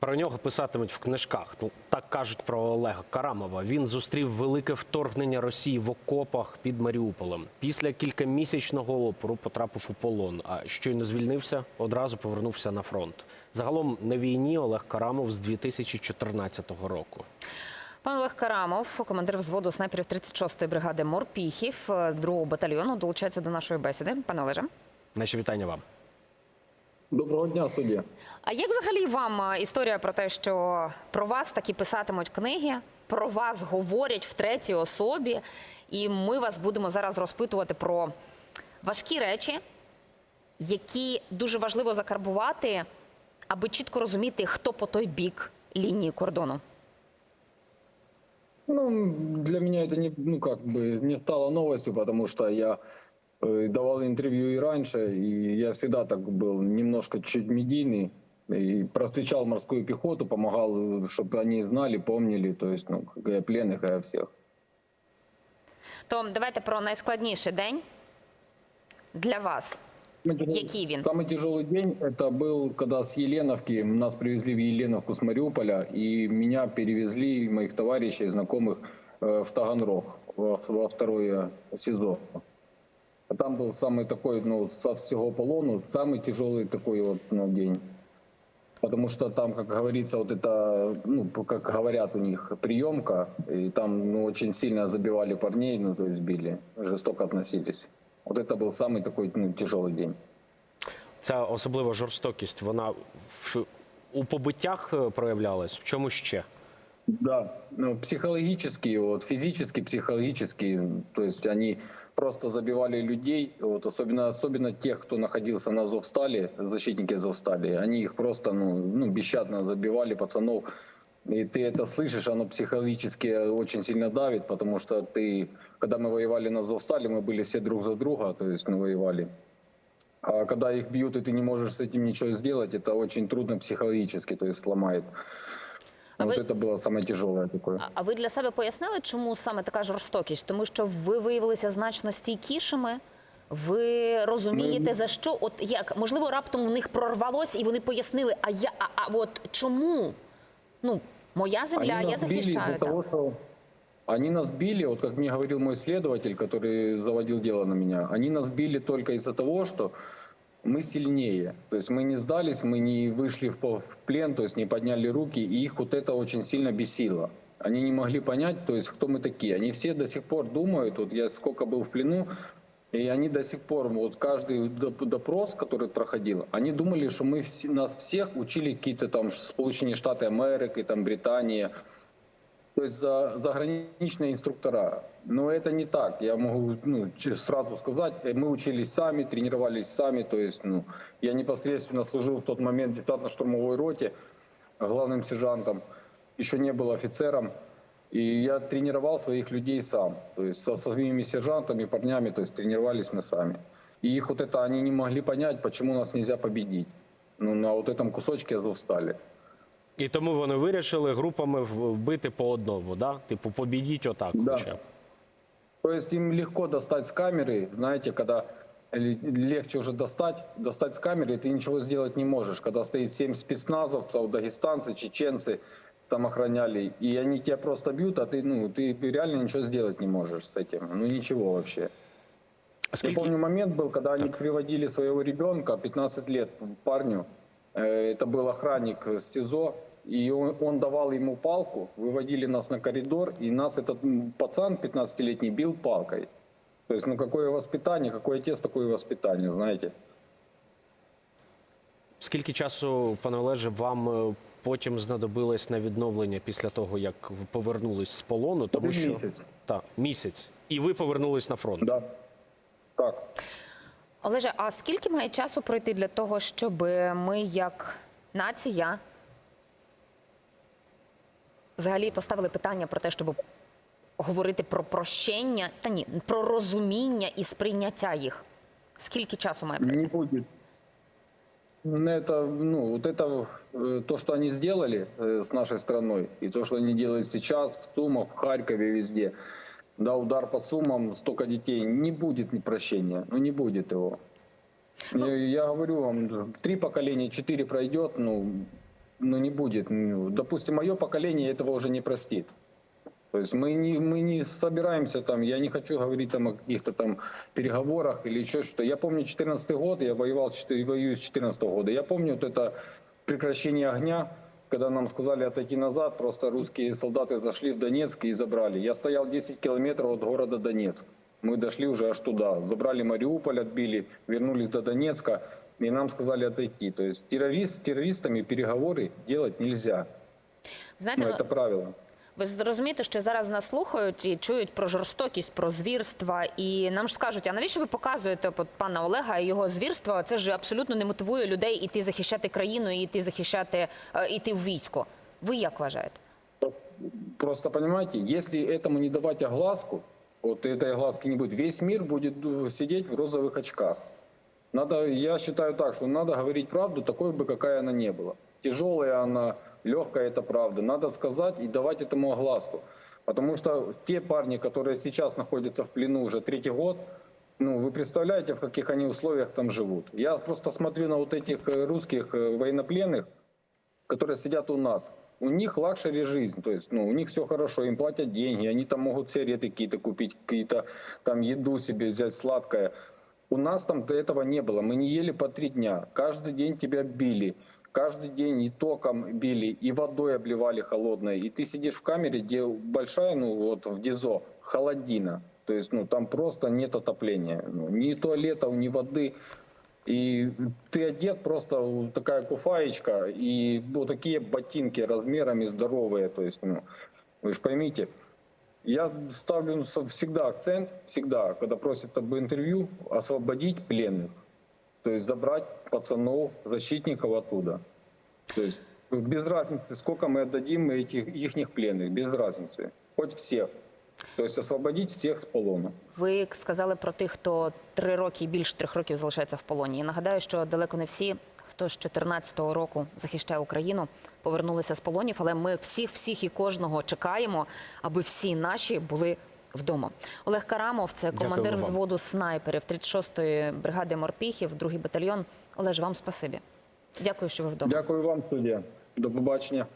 Про нього писатимуть в книжках. Ну так кажуть про Олега Карамова. Він зустрів велике вторгнення Росії в окопах під Маріуполем. Після кількамісячного опору потрапив у полон. А щойно звільнився, одразу повернувся на фронт. Загалом на війні Олег Карамов з 2014 року. Пан Олег Карамов, командир взводу снайперів 36-ї бригади Морпіхів 2-го батальйону, долучається до нашої бесіди. Пане Олеже. Наші вітання вам. Доброго дня, студія. А як взагалі вам е, історія про те, що про вас такі писатимуть книги, про вас говорять в третій особі, і ми вас будемо зараз розпитувати про важкі речі, які дуже важливо закарбувати, аби чітко розуміти, хто по той бік лінії кордону? Ну, для меня это не, ну, как бы не стало новостью, потому что я э, давал интервью и раньше, и я всегда так был немножко чуть медийный, и просвещал морскую пехоту, помогал, чтобы они знали, помнили, то есть, ну, как я пленных, а я всех. То давайте про найскладніший день для вас. Який він? Самый тяжелый день это был, когда с Еленовки нас привезли в Еленовку с Мариуполя, и меня перевезли, и моих товарищей, знакомых э, в Таганрог, во, во второе СИЗО. А Там был самый такой, ну, со всего полону, самый тяжелый такой вот ну, день. Потому что там, как говорится, вот это, ну, как говорят у них, приемка, и там ну, очень сильно забивали парней, ну, то есть били, жестоко относились. Вот это был самый такой ну, тяжелый день. Ця особлива жорстокість, вона в, у побиттях е, проявлялась. В чому ще? Да, ну, психологически, вот, физически, психологически, то есть они просто забивали людей, вот, особенно, особенно тех, кто находился на Азовстале, защитники Азовстали, они их просто ну, ну, бесщадно забивали, пацанов. И ты это слышишь, оно психологически очень сильно давит, потому что ты, когда мы воевали на Азовстале, мы были все друг за друга, то есть мы воевали. А когда их бьют, и ты не можешь с этим ничего сделать, это очень трудно психологически, то есть сломает. А вот вы- это было самое тяжелое такое. А- А ви для себе пояснили, чому саме така жорстокість? Тому що ви виявилися значно стійкішими. Ви розумієте Ми- за що? От як можливо раптом у них прорвалось, і вони пояснили, а я а, а от чому? Ну, моя земля, Они я нас били захищаю. из-за того, Так. что они нас били, вот как мне говорил мой следователь, который заводил дело на меня, они нас били только из-за того, что мы сильнее. То есть мы не сдались, мы не вышли в по- в плен, то есть не подняли руки, и их вот это очень сильно бесило. Они не могли понять, то есть кто мы такие. Они все до сих пор думают, вот я сколько был в плену, и они до сих пор, вот каждый доп- допрос, который проходил, они думали, что мы все, нас всех учили какие-то там Сполученные Штаты Америки, там Британия, то есть за, заграничные инструктора. Но это не так. Я могу ну, сразу сказать, э, мы учились сами, тренировались сами. То есть ну, я непосредственно служил в тот момент в десантно-штурмовой роте главным сержантом. Еще не был офицером. И я тренировал своих людей сам. То есть со своими сержантами, парнями, то есть тренировались мы сами. И их вот это они не могли понять, почему нас нельзя победить. Ну, на вот этом кусочке Азовстали. І тому вони вирішили групами в- вбити по одному, да? Типу, побідіть отак. Да. Хоча. б. То есть им легко достать с камеры, знаете, когда л- легче уже достать, достать с камеры, ты ничего сделать не можешь. Когда стоит семь спецназовцев, дагестанцы, чеченцы там охраняли, и они тебя просто бьют, а ты, ну, ты реально ничего сделать не можешь с этим. Ну ничего вообще. А Я скільки помню момент был, когда они приводили своего ребенка, 15 лет парню, э, это был охранник с СИЗО, и он, он давал ему палку, выводили нас на коридор, и нас этот м, пацан 15-летний бил палкой. То есть, ну какое воспитание, какой отец, такое воспитание, знаете. Скільки часу, пане Олеже, вам е, потім знадобилось на відновлення після того, як ви повернулись з полону? Тому що Місяць. так, місяць. І ви повернулись на фронт. Да. Так. Олеже, а скільки має часу пройти для того, щоб ми, як нація, взагалі поставили питання про те, щоб говорити про прощення, та ні, про розуміння і сприйняття їх? Скільки часу має пройти? Не будет. Ну, Это, ну, вот это э, то, что они сделали э, с нашей страной, и то, что они делают сейчас в Сумах, в Харькове, везде. Да, удар по Сумам, столько детей, не будет ни прощения, ну не будет его. Я, я говорю вам, три поколения, четыре пройдет, ну, ну, не будет. Ну, Допустим, мое поколение этого уже не простит. То есть мы не, мы не собираемся там, я не хочу говорить там о каких-то там переговорах или еще что. Я помню 14 год, я воевал, воюю с 14 года. Я помню вот это прекращение огня, когда нам сказали отойти назад, просто русские солдаты зашли в Донецк и забрали. Я стоял 10 километров от города Донецк. Мы дошли уже аж туда. Забрали Мариуполь, отбили, вернулись до Донецка, и нам сказали отойти. То есть террорист, с террористами переговоры делать нельзя. Знаєте, Ну, ну, это правило. Ви ж зрозумієте, що зараз нас слухають і чують про жорстокість, про звірства, і нам ж скажуть, а навіщо ви показуєте от, пана Олега і його звірства? Це ж абсолютно не мотивує людей іти захищати країну, і іти захищати е, іти в військо. Ви як вважаєте? Просто понимаете, если этому не давать огласку, вот этой огласки не будет, весь мир будет э, сидеть в розовых очках. Надо, я считаю так, что надо говорить правду такой бы, какая она не была. Тяжелая она, легкая это правда. Надо сказать и давать этому огласку. Потому что те парни, которые сейчас находятся в плену уже третий год, ну, вы представляете, в каких они условиях там живут. Я просто смотрю на вот этих э, русских э, военнопленных, которые сидят у нас. У них лакшери жизнь, то есть, ну, у них все хорошо, им платят деньги, они там могут сигареты какие-то купить, какие-то там еду себе взять сладкое. У нас там этого не было, мы не ели по три дня, каждый день тебя били, каждый день и током били, и водой обливали холодной, и ты сидишь в камере, где большая, ну, вот в ДИЗО, холодина, то есть, ну, там просто нет отопления, ну, ни туалетов, ни воды, и ты одет просто такая куфаечка и вот такие ботинки размерами здоровые. То есть, ну, вы же поймите, я ставлю со- всегда акцент, всегда, когда просят об интервью, освободить пленных. То есть забрать пацанов, защитников оттуда. То есть без разницы, сколько мы отдадим этих их пленных, без разницы. Хоть всех. То есть освободить всех с полона. Ви сказали про тих, хто три роки і більше трьох років залишається в полоні. І нагадаю, що далеко не всі, хто з 14-го року захищає Україну, повернулися з полонів. Але ми всіх, всіх і кожного чекаємо, аби всі наші були вдома. Олег Карамов, це Дякую командир вам. взводу снайперів 36-ї бригади морпіхів, другий батальйон. Олеж, вам спасибі. Дякую, що ви вдома. Дякую вам, студія. До побачення.